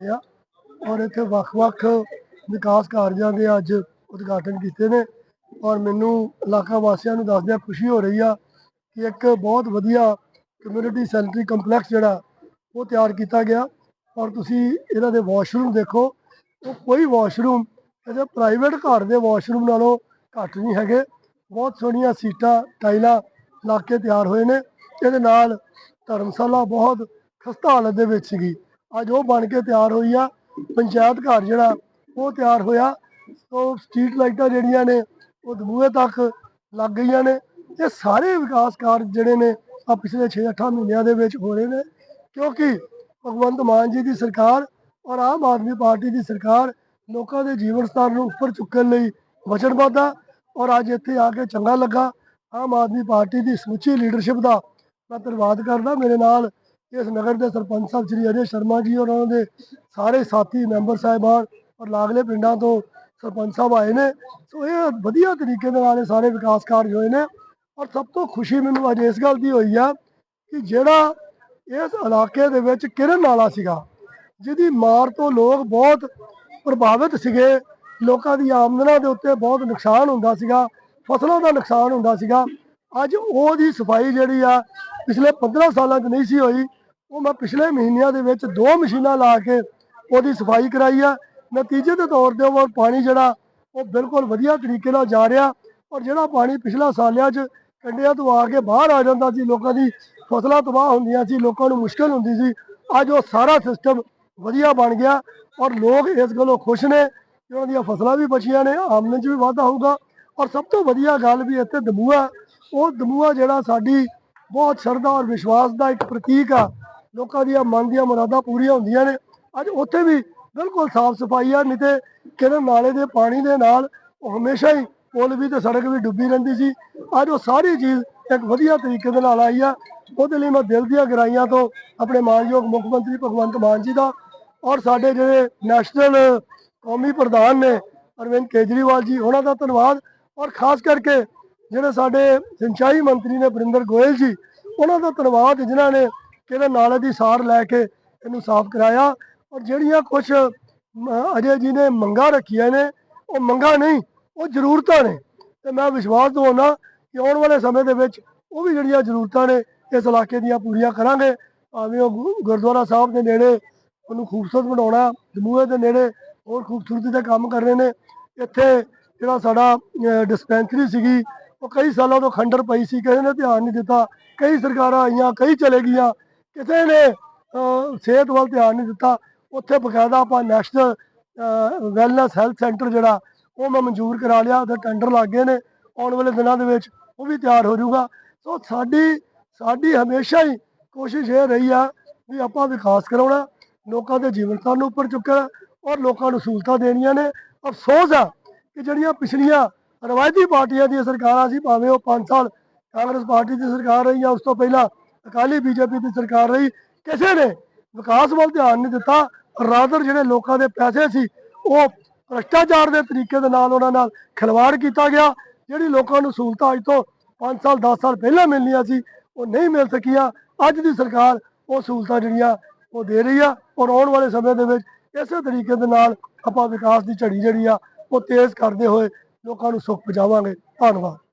ਆ। ਔਰ ਇੱਥੇ ਵੱਖ-ਵੱਖ ਵਿਕਾਸ ਕਾਰਜਾਂ ਦੇ ਅੱਜ ਉਦਘਾਟਨ ਕੀਤੇ ਨੇ। ਔਰ ਮੈਨੂੰ ਇਲਾਕਾ ਵਾਸੀਆਂ ਨੂੰ ਦੱਸਦਿਆਂ ਖੁਸ਼ੀ ਹੋ ਰਹੀ ਆ ਕਿ ਇੱਕ ਬਹੁਤ ਵਧੀਆ ਕਮਿਊਨਿਟੀ ਸੈਂਟਰੀ ਕੰਪਲੈਕਸ ਜਿਹੜਾ, ਉਹ ਤਿਆਰ ਕੀਤਾ ਗਿਆ। ਔਰ ਤੁਸੀਂ ਇਹਨਾਂ ਦੇ ਵਾਸ਼ਰੂਮ ਦੇਖੋ, ਉਹ ਕੋਈ ਵਾਸ਼ਰੂਮ ਇਹਦੇ ਪ੍ਰਾਈਵੇਟ ਘਰ ਦੇ ਵਾਸ਼ਰੂਮ ਨਾਲੋਂ ਘੱਟ ਨਹੀਂ ਹੈਗੇ। ਬਹੁਤ ਸੋਹਣੀਆਂ ਸੀਟਾਂ, ਟਾਈਲਾਂ ਲਾ ਕੇ ਤਿਆਰ ਹੋਏ ਨੇ। ਇਹਦੇ ਨਾਲ ਧਰਮਸ਼ਾਲਾ ਬਹੁਤ ਖਸਤਾ ਹਾਲਤ ਦੇ ਵਿੱਚ ਸੀਗੀ। ਅੱਜ ਉਹ ਬਣ ਕੇ ਤਿਆਰ ਹੋਈ ਆ, ਪੰਚਾਇਤ ਘਰ ਜਿਹੜਾ, ਉਹ ਤਿਆਰ ਹੋਇਆ। ਉਹ ਸਟਰੀਟ ਲਾਈਟਾਂ ਜਿਹੜੀਆਂ ਨੇ, ਉਹ ਦਬੂਏ ਤੱਕ ਲੱਗ ਗਈਆਂ ਨੇ। ਇਹ ਸਾਰੇ ਵਿਕਾਸ ਕਾਰਜ ਜਿਹੜੇ ਨੇ ਆ ਪਿਛਲੇ 6-8 ਮਹੀਨਿਆਂ ਦੇ ਵਿੱਚ ਹੋ ਰਹੇ ਨੇ। ਕਿਉਂਕਿ ਭਗਵੰਤ ਮਾਨ ਜੀ ਦੀ ਸਰਕਾਰ ਔਰ ਆਮ ਆਦਮੀ ਪਾਰਟੀ ਦੀ ਸਰਕਾਰ ਲੋਕਾਂ ਦੇ ਜੀਵਨ ਸਤਰ ਨੂੰ ਉੱਪਰ ਚੁੱਕਣ ਲਈ ਵਚਨਬੱਧ ਆ ਔਰ ਅੱਜ ਇੱਥੇ ਆ ਕੇ ਚੰਗਾ ਲੱਗਾ। ਆਮ ਆਦਮੀ ਪਾਰਟੀ ਦੀ ਸਮੁੱਚੀ ਲੀਡਰਸ਼ਿਪ ਦਾ ਮੈਂ ਧੰਨਵਾਦ ਕਰਦਾ। ਮੇਰੇ ਨਾਲ ਇਸ ਨਗਰ ਦੇ ਸਰਪੰਚ ਸਾਹਿਬ ਸ੍ਰੀ ਅਜੇ ਸ਼ਰਮਾ ਜੀ ਔਰ ਉਹਨਾਂ ਦੇ ਸਾਰੇ ਸਾਥੀ ਮੈਂਬਰ ਸਾਹਿਬਾਨ ਔਰ ਲਾਗਲੇ ਪਿੰਡਾਂ ਤੋਂ ਸਰਪੰਚ ਸਾਹਿਬ ਆਏ ਨੇ। ਸੋ ਇਹ ਵਧੀਆ ਤਰੀਕੇ ਦੇ ਨਾਲ ਇਹ ਸਾਰੇ ਵਿਕਾਸ ਕਾਰਜ ਹੋਏ ਨੇ ਔਰ ਸਭ ਤੋਂ ਖੁਸ਼ੀ ਮੈਨੂੰ ਅੱਜ ਇਸ ਗੱਲ ਦੀ ਹੋਈ ਆ ਕਿ ਜਿਹੜਾ ਇਸ ਇਲਾਕੇ ਦੇ ਵਿੱਚ ਕਿਰਨ ਨਾਲਾ ਸੀਗਾ, ਜਿਹਦੀ ਮਾਰ ਤੋਂ ਲੋਕ ਬਹੁਤ ਪ੍ਰਭਾਵਿਤ ਸੀਗੇ, ਲੋਕਾਂ ਦੀ ਆਮਦਨਾਂ ਦੇ ਉੱਤੇ ਬਹੁਤ ਨੁਕਸਾਨ ਹੁੰਦਾ ਸੀਗਾ, ਫਸਲਾਂ ਦਾ ਨੁਕਸਾਨ ਹੁੰਦਾ ਸੀਗਾ, ਅੱਜ ਉਹਦੀ ਸਫ਼ਾਈ ਜਿਹੜੀ ਆ ਪਿਛਲੇ 15 ਸਾਲਾਂ 'ਚ ਨਹੀਂ ਸੀ ਹੋਈ। ਉਹ ਮੈਂ ਪਿਛਲੇ ਮਹੀਨਿਆਂ ਦੇ ਵਿੱਚ ਦੋ ਮਸ਼ੀਨਾਂ ਲਾ ਕੇ ਉਹਦੀ ਸਫ਼ਾਈ ਕਰਾਈ ਆ। ਨਤੀਜੇ ਦੇ ਤੌਰ ਤੇ ਉਹ ਪਾਣੀ ਜਿਹੜਾ ਉਹ ਬਿਲਕੁਲ ਵਧੀਆ ਤਰੀਕੇ ਨਾਲ ਜਾ ਰਿਹਾ ਔਰ ਜਿਹੜਾ ਪਾਣੀ ਪਿਛਲਾ ਸਾਲਿਆਂ 'ਚ ਕੰਡਿਆਂ ਤੋਂ ਆ ਕੇ ਬਾਹਰ ਆ ਜਾਂਦਾ ਸੀ, ਲੋਕਾਂ ਦੀ ਫਸਲਾਂ ਤਬਾਹ ਹੁੰਦੀਆਂ ਸੀ, ਲੋਕਾਂ ਨੂੰ ਮੁਸ਼ਕਲ ਹੁੰਦੀ ਸੀ, ਅੱਜ ਉਹ ਸਾਰਾ ਸਿਸਟਮ ਵਧੀਆ ਬਣ ਗਿਆ ਔਰ ਲੋਕ ਇਸ ਗੱਲੋਂ ਖੁਸ਼ ਨੇ ਕਿ ਉਹਨਾਂ ਦੀਆਂ ਫਸਲਾਂ ਵੀ ਬਚੀਆਂ ਨੇ, ਆਮਦਨ 'ਚ ਵੀ ਵਾਧਾ ਹੋਊਗਾ ਔਰ ਸਭ ਤੋਂ ਵਧੀਆ ਗੱਲ ਵੀ ਇੱਥੇ ਦਮੂਆ, ਉਹ ਦਮੂਆ ਜਿਹੜਾ ਸਾਡੀ ਬਹੁਤ ਸ਼ਰਧਾ ਔਰ ਵਿਸ਼ਵਾਸ ਦਾ ਇੱਕ ਪ੍ਰਤੀਕ ਆ। ਲੋਕਾਂ ਦੀਆਂ ਮਨ ਦੀਆਂ ਮੁਰਾਦਾਂ ਪੂਰੀਆਂ ਹੁੰਦੀਆਂ ਨੇ। ਅੱਜ ਉੱਥੇ ਵੀ ਬਿਲਕੁਲ ਸਾਫ਼ ਸਫ਼ਾਈ ਆ, ਨਹੀਂ ਤੇ ਕਿਹੜੇ ਨਾਲੇ ਦੇ ਪਾਣੀ ਦੇ ਨਾਲ ਉਹ ਹਮੇਸ਼ਾ ਹੀ ਪੁਲ ਵੀ ਤੇ ਸੜਕ ਵੀ ਡੁੱਬੀ ਰਹਿੰਦੀ ਸੀ। ਅੱਜ ਉਹ ਸਾਰੀ ਚੀਜ਼ ਇੱਕ ਵਧੀਆ ਤਰੀਕੇ ਦੇ ਨਾਲ ਆਈ ਆ। ਉਹਦੇ ਲਈ ਮੈਂ ਦਿਲ ਦੀਆਂ ਗਰਾਈਆਂ ਤੋਂ ਆਪਣੇ ਮਾਨਯੋਗ ਮੁੱਖ ਮੰਤਰੀ ਭਗਵੰਤ ਮਾਨ ਜੀ ਦਾ ਔਰ ਸਾਡੇ ਜਿਹੜੇ ਨੈਸ਼ਨਲ ਕੌਮੀ ਪ੍ਰਧਾਨ ਨੇ ਅਰਵਿੰਦ ਕੇਜਰੀਵਾਲ ਜੀ, ਉਹਨਾਂ ਦਾ ਧੰਨਵਾਦ। ਔਰ ਖਾਸ ਕਰਕੇ ਜਿਹੜੇ ਸਾਡੇ ਸਿੰਚਾਈ ਮੰਤਰੀ ਨੇ ਬਰਿੰਦਰ ਗੋਇਲ ਜੀ, ਉਹਨਾਂ ਦਾ ਧੰਨਵਾਦ ਜਿਨ੍ਹਾਂ ਨੇ ਕਿਹੜੇ ਨਾਲੇ ਦੀ ਸਾਰ ਲੈ ਕੇ ਇਹਨੂੰ ਸਾਫ਼ ਕਰਾਇਆ। ਔਰ ਜਿਹੜੀਆਂ ਕੁਝ ਅਜੇ ਜੀ ਨੇ ਮੰਗਾਂ ਰੱਖੀਆਂ ਨੇ, ਉਹ ਮੰਗਾਂ ਨਹੀਂ, ਉਹ ਜ਼ਰੂਰਤਾਂ ਨੇ। ਤੇ ਮੈਂ ਵਿਸ਼ਵਾਸ ਦਵਾਉਣਾ ਕਿ ਆਉਣ ਵਾਲੇ ਸਮੇਂ ਦੇ ਵਿੱਚ ਉਹ ਵੀ ਜਿਹੜੀਆਂ ਜ਼ਰੂਰਤਾਂ ਨੇ, ਇਸ ਇਲਾਕੇ ਦੀਆਂ ਪੂਰੀਆਂ ਕਰਾਂਗੇ। ਭਾਵੇਂ ਉਹ ਗੁ- ਗੁਰਦੁਆਰਾ ਸਾਹਿਬ ਦੇ ਨੇੜੇ ਉਹਨੂੰ ਖੂਬਸੂਰਤ ਬਣਾਉਣਾ ਜਮੂਹੇ ਦੇ ਨੇੜੇ ਹੋਰ ਖੂਬਸੂਰਤੀ ਦਾ ਕੰਮ ਕਰ ਰਹੇ ਨੇ। ਇੱਥੇ ਜਿਹੜਾ ਸਾਡਾ ਡਿਸਪੈਂਸਰੀ ਸੀਗੀ, ਉਹ ਕਈ ਸਾਲਾਂ ਤੋਂ ਖੰਡਰ ਪਈ ਸੀ, ਕਿਸੇ ਨੇ ਧਿਆਨ ਨਹੀਂ ਦਿੱਤਾ। ਕਈ ਸਰਕਾਰਾਂ ਆਈਆਂ, ਕਈ ਚਲੇ ਗਈਆਂ। ਕਿਸੇ ਨੇ ਸਿਹਤ ਵੱਲ ਧਿਆਨ ਨਹੀਂ ਦਿੱਤਾ, ਉੱਥੇ ਬਕਾਇਦਾ ਆਪਾਂ ਨੈਸ਼ਨਲ ਵੈਲਨੈਸ ਹੈਲਥ ਸੈਂਟਰ ਜਿਹੜਾ, ਉਹ ਮੈਂ ਮਨਜ਼ੂਰ ਕਰਾ ਲਿਆ, ਉਹਦੇ ਟੈਂਡਰ ਲੱਗ ਗਏ ਨੇ, ਆਉਣ ਵਾਲੇ ਦਿਨਾਂ ਦੇ ਵਿੱਚ ਉਹ ਵੀ ਤਿਆਰ ਹੋ ਜਾਊਗਾ। ਸੋ ਸਾਡੀ ਸਾਡੀ ਹਮੇਸ਼ਾ ਹੀ ਕੋਸ਼ਿਸ਼ ਇਹ ਰਹੀ ਆ ਵੀ ਆਪਾਂ ਵਿਕਾਸ ਕਰਾਉਣਾ, ਲੋਕਾਂ ਦੇ ਜੀਵਨ ਸਤਰ ਨੂੰ ਉੱਪਰ ਚੁੱਕਣਾ, ਔਰ ਲੋਕਾਂ ਨੂੰ ਸਹੂਲਤਾਂ ਦੇਣੀਆਂ ਨੇ। ਅਫਸੋਸ ਆ ਕਿ ਜਿਹੜੀਆਂ ਪਿਛਲੀਆਂ ਰਵਾਇਤੀ ਪਾਰਟੀਆਂ ਦੀਆਂ ਸਰਕਾਰਾਂ ਸੀ, ਭਾਵੇਂ ਉਹ 5 ਸਾਲ ਕਾਂਗਰਸ ਪਾਰਟੀ ਦੀ ਸਰਕਾਰ ਰਹੀ ਆ ਉਸ ਤੋਂ ਪਹਿਲਾਂ ਅਕਾਲੀ ਬੀਜੇਪੀ ਦੀ ਸਰਕਾਰ ਰਹੀ, ਕਿਸੇ ਨੇ ਵਿਕਾਸ ਵੱਲ ਧਿਆਨ ਨਹੀਂ ਦਿੱਤਾ ਰਾਦਰ ਜਿਹੜੇ ਲੋਕਾਂ ਦੇ ਪੈਸੇ ਸੀ, ਉਹ ਭ੍ਰਸ਼ਟਾਚਾਰ ਦੇ ਤਰੀਕੇ ਦੇ ਨਾਲ ਉਹਨਾਂ ਨਾਲ ਖਿਲਵਾੜ ਕੀਤਾ ਗਿਆ, ਜਿਹੜੀ ਲੋਕਾਂ ਨੂੰ ਸਹੂਲਤਾਂ ਅੱਜ ਤੋਂ 5 ਸਾਲ 10 ਸਾਲ ਪਹਿਲਾਂ ਮਿਲਣੀਆਂ ਸੀ, ਉਹ ਨਹੀਂ ਮਿਲ ਸਕੀਆਂ। ਅੱਜ ਦੀ ਸਰਕਾਰ ਉਹ ਸਹੂਲਤਾਂ ਜਿਹੜੀਆਂ ਉਹ ਦੇ ਰਹੀ ਆ, ਔਰ ਆਉਣ ਵਾਲੇ ਸਮੇਂ ਦੇ ਵਿੱਚ ਇਸੇ ਤਰੀਕੇ ਦੇ ਨਾਲ ਆਪਾਂ ਵਿਕਾਸ ਦੀ ਝੜੀ ਜਿਹੜੀ ਆ, ਉਹ ਤੇਜ਼ ਕਰਦੇ ਹੋਏ ਲੋਕਾਂ ਨੂੰ ਸੁੱਖ ਪਹੁੰਚਾਵਾਂਗੇ। ਧੰਨਵਾਦ।